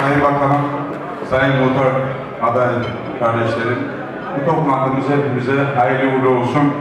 Sayın Bakanım, Sayın Motor aday kardeşlerim, bu toplantımız hepimize hayırlı uğurlu olsun.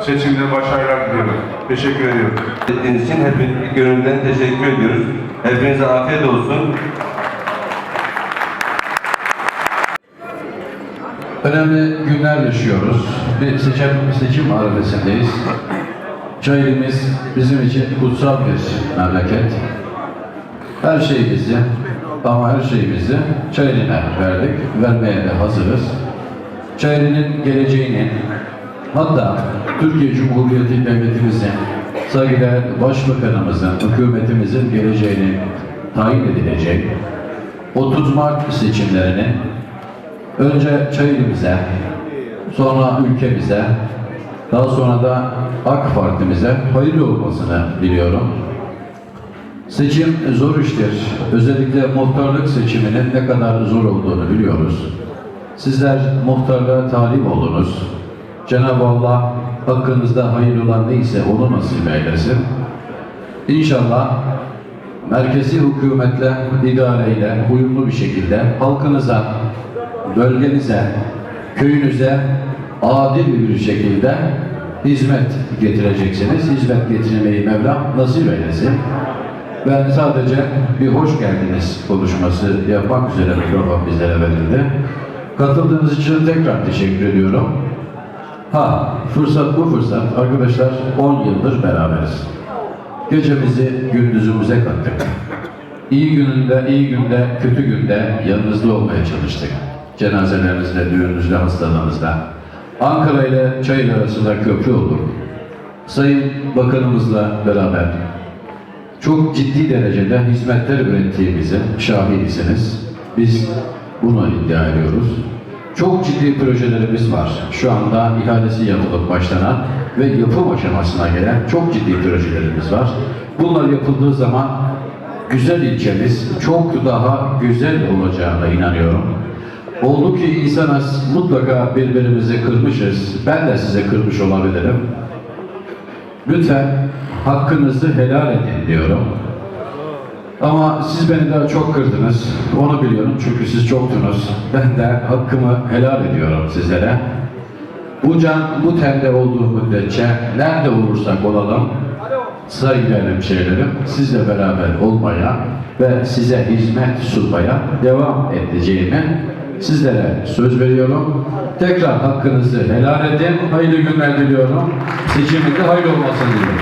Seçimde başarılar diliyorum. Teşekkür ediyorum. ettiğiniz için hepinize gönülden teşekkür ediyoruz. Hepinize afiyet olsun. Önemli günler yaşıyoruz. Bir seçim, seçim arifesindeyiz. Çayırımız bizim için kutsal bir memleket. Her şeyimizi ama her şeyimizi Çayırı'na verdik. Vermeye de hazırız. Çayırı'nın geleceğinin hatta Türkiye Cumhuriyeti Devletimizin saygıdeğer Başbakanımızın, hükümetimizin geleceğini tayin edilecek 30 Mart seçimlerinin önce Çayırımıza, sonra ülkemize, daha sonra da AK Parti'mize hayırlı olmasını diliyorum. Seçim zor iştir. Özellikle muhtarlık seçiminin ne kadar zor olduğunu biliyoruz. Sizler muhtarlığa talip olunuz. Cenab-ı Allah hakkınızda hayırlı olan neyse onu nasip eylesin. İnşallah merkezi hükümetle, idareyle uyumlu bir şekilde halkınıza, bölgenize, köyünüze adil bir şekilde hizmet getireceksiniz. Hizmet getirmeyi Mevlam nasip eylesin. Ben sadece bir hoş geldiniz konuşması yapmak üzere mikrofon bizlere verildi. Katıldığınız için tekrar teşekkür ediyorum. Ha, fırsat bu fırsat. Arkadaşlar 10 yıldır beraberiz. Gecemizi gündüzümüze kattık. İyi gününde, iyi günde, kötü günde yanınızda olmaya çalıştık. Cenazelerinizde, düğününüzde, hastalığınızda. Ankara ile Çayır arasında köprü olduk. Sayın Bakanımızla beraber çok ciddi derecede hizmetler ürettiğimizin şahidisiniz. Biz bunu iddia ediyoruz. Çok ciddi projelerimiz var. Şu anda ihalesi yapılıp başlanan ve yapım aşamasına gelen çok ciddi projelerimiz var. Bunlar yapıldığı zaman güzel ilçemiz çok daha güzel olacağına inanıyorum. Oldu ki insanız mutlaka birbirimizi kırmışız. Ben de size kırmış olabilirim. Lütfen hakkınızı helal edin diyorum. Ama siz beni daha çok kırdınız. Onu biliyorum çünkü siz çoktunuz. Ben de hakkımı helal ediyorum sizlere. Bu can bu tende olduğu müddetçe nerede olursak olalım saygıdeğer hemşehrilerim sizle beraber olmaya ve size hizmet sunmaya devam edeceğimi sizlere söz veriyorum. Tekrar hakkınızı helal edin. Hayırlı günler diliyorum. Seçiminde hayırlı olmasını diliyorum.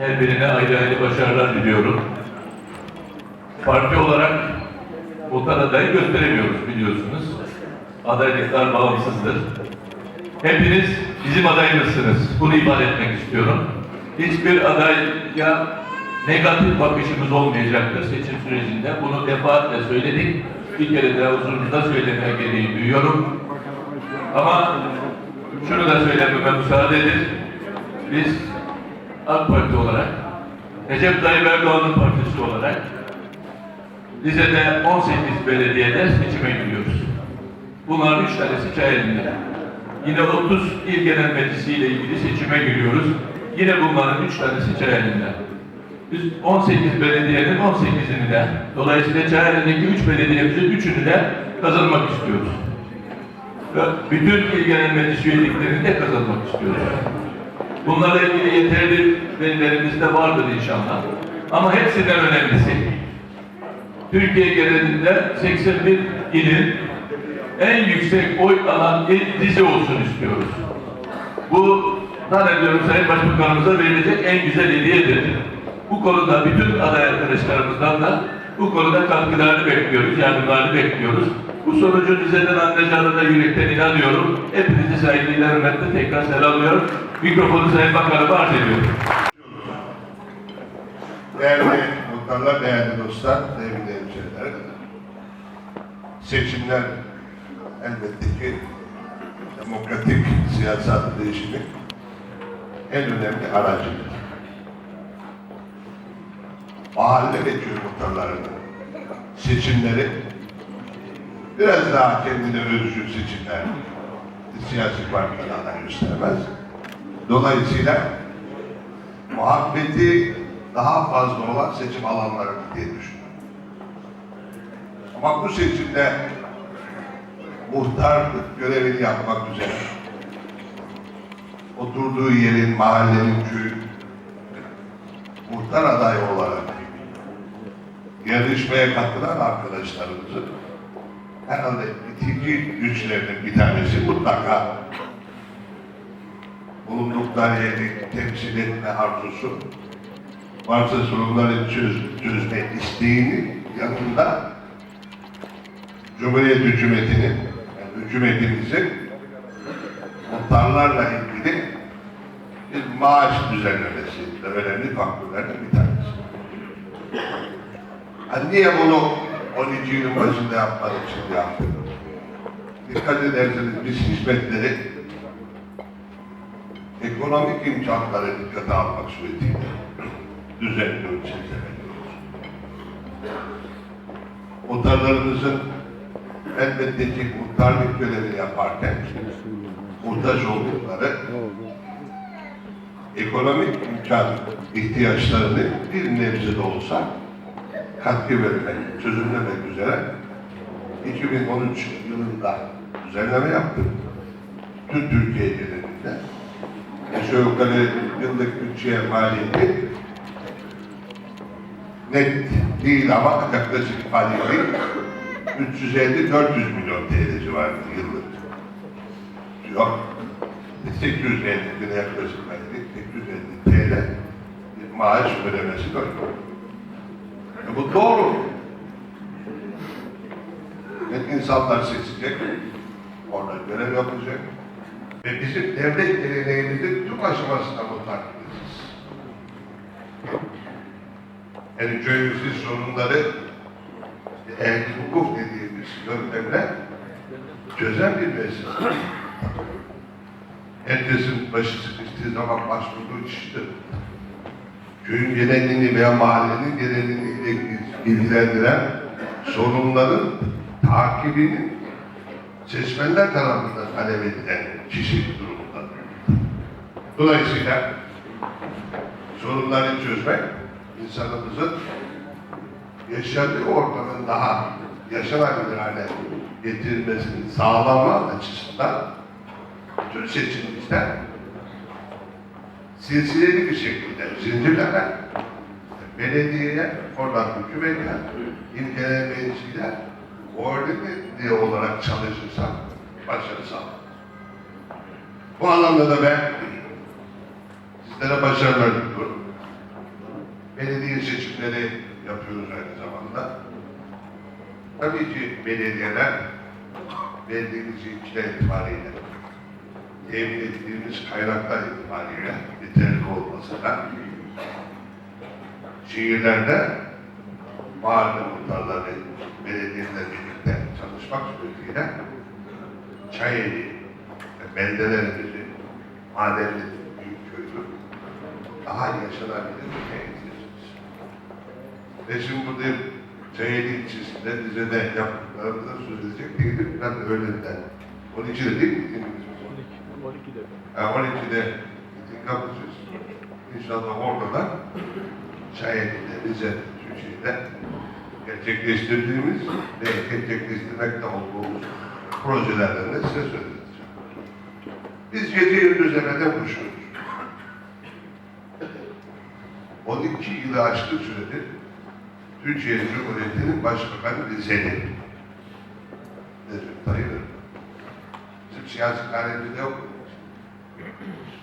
Her birine ayrı ayrı başarılar diliyorum. Parti olarak muhtar adayı gösteremiyoruz biliyorsunuz. Adaylıklar bağımsızdır. Hepiniz bizim adayımızsınız. Bunu ifade etmek istiyorum. Hiçbir adaya negatif bakışımız olmayacaktır seçim sürecinde. Bunu defaatle söyledik. Bir kere daha huzurunuzda söylemeye gereği duyuyorum. Ama şunu da söylememe müsaade edin. Biz AK Parti olarak, Recep Tayyip Erdoğan'ın partisi olarak Rize'de 18 belediyede seçime giriyoruz. Bunların üç tanesi Çayeli'nde. Yine 30 il genel meclisi ile ilgili seçime giriyoruz. Yine bunların üç tanesi Çayeli'nde. Biz 18 belediyenin 18'ini de, dolayısıyla Çayeli'deki 3 belediyemizin üçünü de kazanmak istiyoruz. Ve bütün il genel meclis üyeliklerini de kazanmak istiyoruz. Bunlarla ilgili yeterli verilerimiz de vardır inşallah. Ama hepsinden önemlisi, Türkiye genelinde 81 ilin en yüksek oy alan il Rize olsun istiyoruz. Bu zannediyorum Sayın Başbakanımıza verilecek en güzel hediyedir. Bu konuda bütün aday arkadaşlarımızdan da bu konuda katkılarını bekliyoruz, yardımlarını bekliyoruz. Bu sonucun Rize'den anlayacağına da yürekten inanıyorum. Hepinizi saygıyla hürmetle tekrar selamlıyorum. Mikrofonu Sayın Bakanıma arz ediyorum. Değerli muhtarlar, değerli dostlar, sevgili hemşehriler. Seçimler elbette ki demokratik siyasal değişimin en önemli aracıdır. Mahalle ve muhtarlarının seçimleri biraz daha kendine özgür seçimler siyasi partiler aday göstermez. Dolayısıyla muhabbeti daha fazla olan seçim alanları diye düşünüyorum. Ama bu seçimde muhtarlık görevini yapmak üzere oturduğu yerin, mahallenin, köyün muhtar adayı olarak yarışmaya katılan arkadaşlarımızın herhalde itici güçlerinin bir tanesi mutlaka bulundukları yeri temsil etme arzusu varsa sorunları çöz, çözme isteğini yanında Cumhuriyet hükümetinin, yani hükümetimizin muhtarlarla ilgili bir maaş düzenlemesi de önemli faktörlerden bir tanesi. Hani niye bunu 12 yılın başında yapmadık şimdi yaptık? Dikkat ederseniz biz hizmetleri ekonomik imkanları dikkate almak suretiyle düzenli ölçüde veriyoruz. Muhtarlarımızın elbette ki muhtarlık görevini yaparken muhtaç oldukları ekonomik imkan ihtiyaçlarını bir nebze de olsa katkı vermek, çözümlemek üzere 2013 yılında düzenleme yaptık. Tüm Türkiye genelinde aşağı yukarı yıllık bütçeye maliyeti net değil ama yaklaşık maliyeti 350-400 milyon TL civarında yıllık. Yok. 850 bine yaklaşık maliyeti 850 TL maaş ödemesi var. E bu doğru. Yani insanlar seçecek, orada görev yapacak. Ve bizim devlet geleneğimizin tüm aşamasında bu takipteyiz. Yani köyümüzün sorunları el hukuk dediğimiz yöntemle çözen bir meselesi. Herkesin başı sıkıştığı zaman başvurduğu kişidir. Köyün genelini veya mahallenin genelini ilgilendiren sorunların takibinin seçmenler tarafından talep edilen kişi durumunda. Dolayısıyla sorunları çözmek insanımızın yaşadığı ortamın daha yaşanabilir hale getirilmesini sağlama açısından tüm seçimimizde silsileli bir şekilde zincirlenen belediyeye, oradan hükümete, ilgilenen meclisler koordine olarak çalışırsak başarı sağlar. Bu anlamda da ben sizlere başarılar diliyorum. Belediye seçimleri yapıyoruz aynı zamanda. Tabii ki belediyeler verdiğimiz ilçeler itibariyle temin ettiğimiz kaynaklar itibariyle yeterli olmasa da şehirlerde mahalle muhtarları belediyeler birlikte çalışmak suretiyle Çayeli beldelerimizi madenli büyük köylü daha yaşanabilir bir ihtiyacımız. Ve şimdi burada Çayeli ilçesinde Rize'de yaptıklarımızdan söz edecek değilim. Ben de öyle de. 12'de değil mi? 12'de. Ha, 12'de miting yapacağız. İnşallah orada da Çayeli'de, Rize'de, Türkiye'de gerçekleştirdiğimiz ve gerçekleştirmekte olduğumuz projelerden de size söz edeceğim. Biz gece gündüz demeden koşuyoruz. 12 yılı aşkı süredir Türkiye Cumhuriyeti'nin başbakanı Rize'li. Recep Tayyip Erdoğan. Bizim siyasi tarihimizde yok.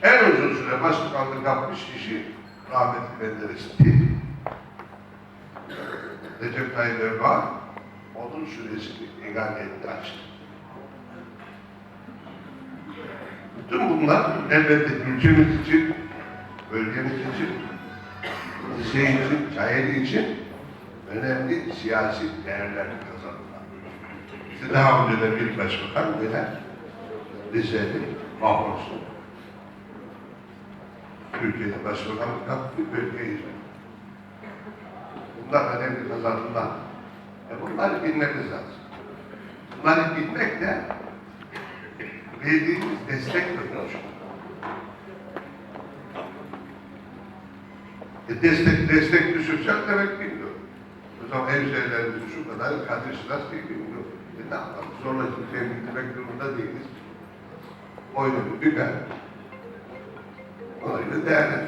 En uzun süre başbakanlık yapmış kişi rahmetli Menderes değil. Recep Tayyip Erdoğan onun süresini ilan etti açtı. Bütün bunlar elbette ülkemiz için, bölgemiz için, Lise için, Çayeli için önemli siyasi değerler kazandılar. İşte daha önce de bir başbakan böyle Lise'nin mahpusu. Türkiye'de başbakanlık yaptı, bölgeye. Bunlar önemli kazanımlar. E bunları bilmemiz lazım. Bunları bilmek de verdiğimiz destekle oluşur. E destek, destek düşürsen demek bilmiyorum. O zaman hemşehrilerimiz şu kadar kardeşler şey bilmiyor. E ne yapalım? Sonra kimseye bildirmek durumunda değiliz. Oyunu biber. Ona göre.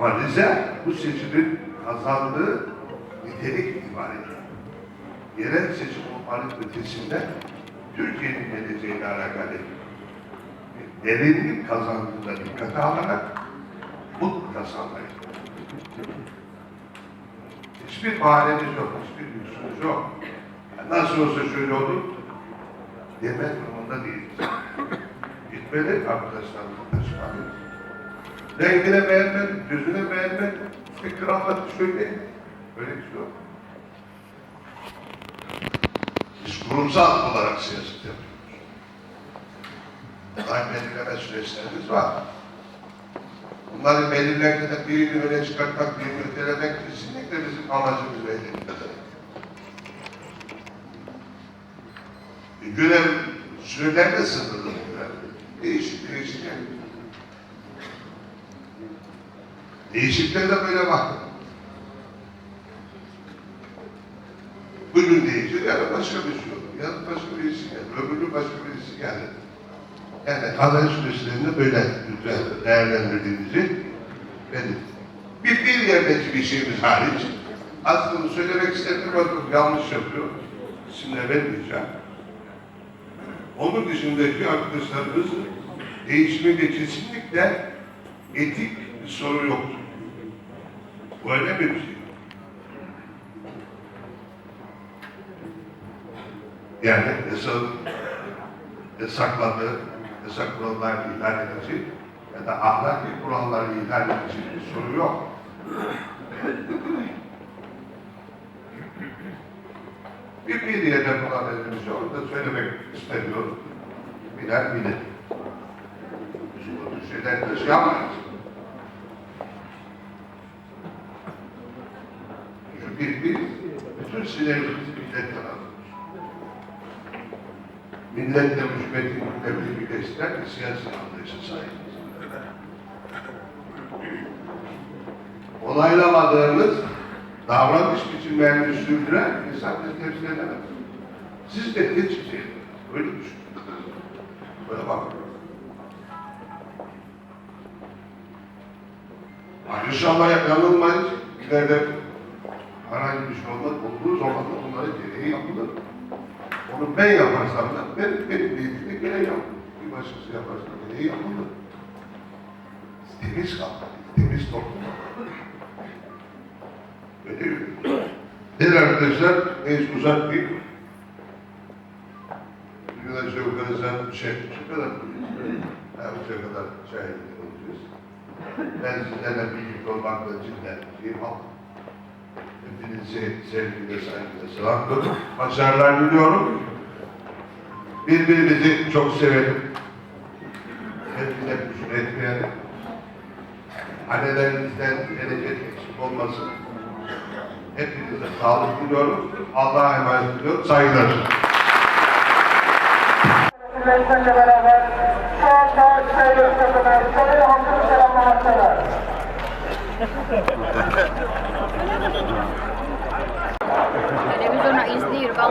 Ama Rize bu seçimin kazandığı nitelik itibariyle yerel seçim ötesinde Türkiye'nin geleceğiyle alakalı derinlik kazandığında dikkate alarak mutlaka sanmayın. Hiçbir bahaneniz yok, hiçbir lüksünüz yok. Yani nasıl olsa şöyle olur, deme durumunda değiliz. Gitmeli taşımalıyız. Rengine beğenmedim, gözüne beğenmedim, bir kravatı söyleyin. Öyle bir şey yok. Biz kurumsal olarak siyaset yapıyoruz. Aday belirleme süreçlerimiz var. Bunları belirlerken birini öne çıkartmak, birini ötelemek kesinlikle bizim amacımız ve. Görev sürelerle sınırlı görev. Değişik, değişik. yani. Değişikliğe de böyle bak. Bugün değişir, yarın başka bir şey olur. Yarın başka birisi gelir, öbür gün başka birisi gelir. Yani aday süreçlerini böyle güzel değerlendirdiğimizi benim. Bir, bir yerdeki bir şeyimiz hariç, aslında söylemek istediğim bakın yanlış yapıyor. İsimle vermeyeceğim. Onun dışındaki arkadaşlarımız değişiminde kesinlikle etik bir sorun yoktur. Bu önemli bir şey. Yani yasal, yasakladığı, yasak kurallar ihlal edici ya da ahlaki kuralları ihlal edici bir soru yok. Bir bir yerde kullanılmış orada söylemek istemiyorum. Bilen bilir. Biz bu tür şeyler. Şu bir bir bütün sinirimizi millet tarafı. Milletle hükümetin devleti birleştiren bir siyasi anlayışa sahibiz. Onaylamadığınız davranış biçimlerini sürdüren insan bizi temsil edemez. Siz de şey öyle düşünün. Böyle bak. Bak İnşallah yanılmayız. İleride herhangi bir şey. Olduğu zaman da bunları gereği yapılır. Onu ben yaparsam da benim, benim niyetime gereği yapılır. Bir başkası yaparsa gereği yapılır. Temiz kalmak, temiz toplum. Öyle. Değerli arkadaşlar, neyse. Bir kadar şey o kadar sen şey, şu kadar ha, bu şey kadar şahit olacağız. Ben sizlerle birlikte olmakla cidden şeyim aldım. Hepinizi sevgiyle, saygıyla selamlıyorum. Başarılar diliyorum. Birbirimizi çok sevelim. Hepsine kusur etmeyelim. Annelerimizden bereket eksik olmasın. Hepinize sağlık diliyorum. Allah'a emanet ediyorum. Saygılar. Beyefendi beraber.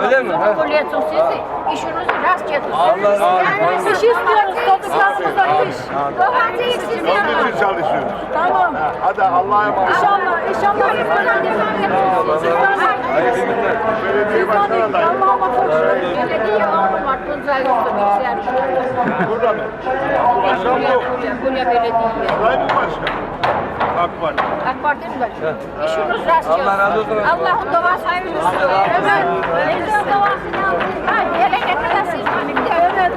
Öyle mi? Kontrolüyorsun sizi. İşinizi rast getirsin. Allah Allah. Yani iş istiyoruz. Topuklarımıza iş. Toplantı istiyoruz. çalışıyoruz. Tamam. Hadi Allah'a emanet İnşallah. İnşallah. İnşallah. Belediye başkanı adayı. Allah'ıma çok şükür. Belediye ağrım var. Tuncay Usta. Burada mı? Buraya, buraya, buraya belediye. Sayın Başkan. AK Parti. AK Parti mi başkanı? İşiniz rast. Allah razı olsun. Allah'ın duası hayırlısı. Evet. Elinize duasını alın. Hadi ele getirin siz. Ömer.